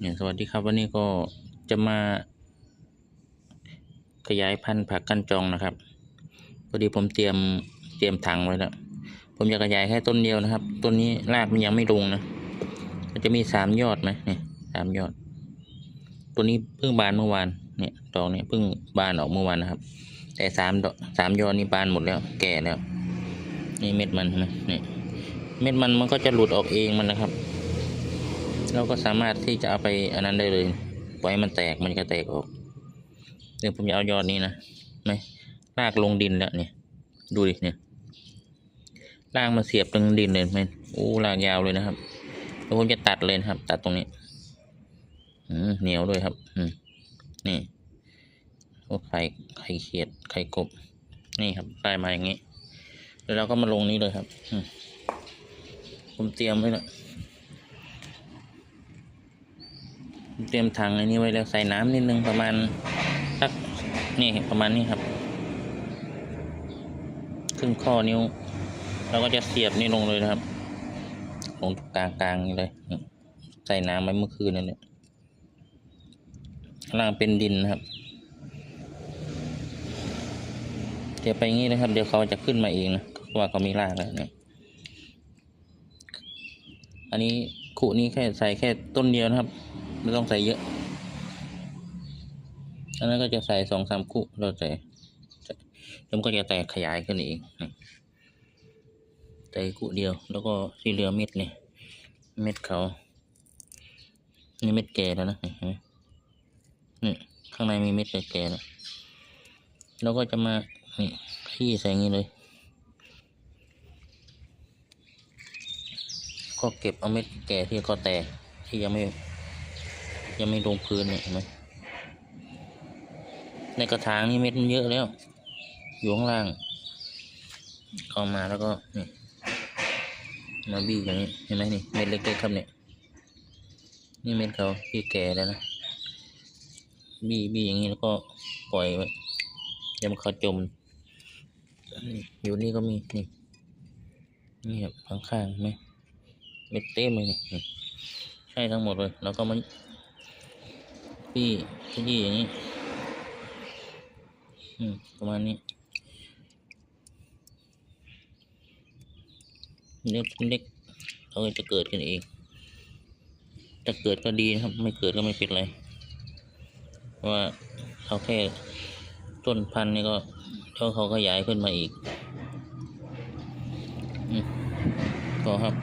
เนี่ยสวัสดีครับวันนี้ก็จะมาขยายพันธุ์ผักกันจองนะครับพอดีผมเตรียมเตรียมถังไว้แล้วผมจะขยายแค่ต้นเดียวนะครับต้นนี้รากมันยังไม่ลงนะมันจะมีสามยอดไหมเนี่ยสามยอด ตัวนี้เพิ่งบานเมื่อวานเนี่ยดอกเนี่ยเพิ่งบานออกเมื่อวานนะครับ แต่สามดอกสามยอดนี่บานหมดแล้ว แก่แล้วนี่เม็ดมันนไหมเนี่ยเม็ดมันมันก็จะหลุดออกเองมันนะครับ เราก็สามารถที่จะเอาไปอันนั้นได้เลยปล่อยมันแตกมันก็แตกออกเดี๋ยวผมจะเอายอดนี้นะไหมรากลงดินแล้วเนี่ยดูดิเนี่ยรากมาเสียบตรงดินเลยไหมโอ้รากยาวเลยนะครับแล้วผมจะตัดเลยนะครับ ตัดตรงนี้อืมเหนียวด้วยครับ อืมนี่พวกไข่ไข่เขียดไข่กบ นี่ครับได้มาอย่างนี้แล้วเราก็มาลงนี้เลยครับอืผมเตรียมไว้แล้วผม เตรียมถังอันนี้ไว้แล้วใส่น้ำนิดนึงประมาณสักนี่ประมาณนี้ครับครึ่งข้อนิ้วเราก็จะเสียบนี่ลงเลยนะครับลงกลางกลางนี่เลย ใส่น้ำไว้เมื่อคืนนั่นแหละข้างล่างเป็นดินนะครับ เดี๋ยวไปงี้นะครับ เดี๋ยวเขาจะขึ้นมาเองนะเพราะว่าเขามีรากแล้วเนี่ยอันนี้ขุนี้แค่ใส่แค่ต้นเดียวนะครับ ไม่ต้องใส่เยอะอันนั้นก็จะใส่สองสามขุเราใส่แล้วมันก็จะแตกขยายขึ้นเองนี่ใส่ขุเดียว แล้วก็ที่เหลือเม็ดเนี่ยเม็ดเขานี่เม็ดแก่แล้วนะเห็นไหมนี่ข้างในมีเม็ดแก่แล้วเราก็จะมานี่ขี้ใส่อย่างนี้เลย ก็เก็บเอาเม็ดแก่ที่ก็แตกที่ยังไม่ ยังไม่ลงพื้นเนี่ยเห็นไหมในกระถางนี่เม็ดมันเยอะแล้ว อยู่ข้างล่างเข้ามาแล้วก็นี่มาบี้อย่างนี้เห็นไหมนี่เม็ดเล็กๆครับเนี่ยนี่เม็ดเขาที่แก่แล้วนะบี้บี้อย่างนี้แล้วก็ปล่อยไว้อยังเขาจมอยู่นี่ก็มีนี่นี่ครับข้างๆไหมเม็ดเต็มเลยนี่ใช่ทั้งหมดเลยแล้วก็มัน บี้บี้อย่างนี้ อืม ประมาณนี้ เล็กเล็กเขาจะเกิดกันเองจะเกิดก็ดีนะครับ ไม่เกิดก็ไม่เป็นไร เพราะว่าเขาแค่ต้นพันธุ์นี่ก็เขาเขาขยายขึ้นมาอีก อืมก็ครับ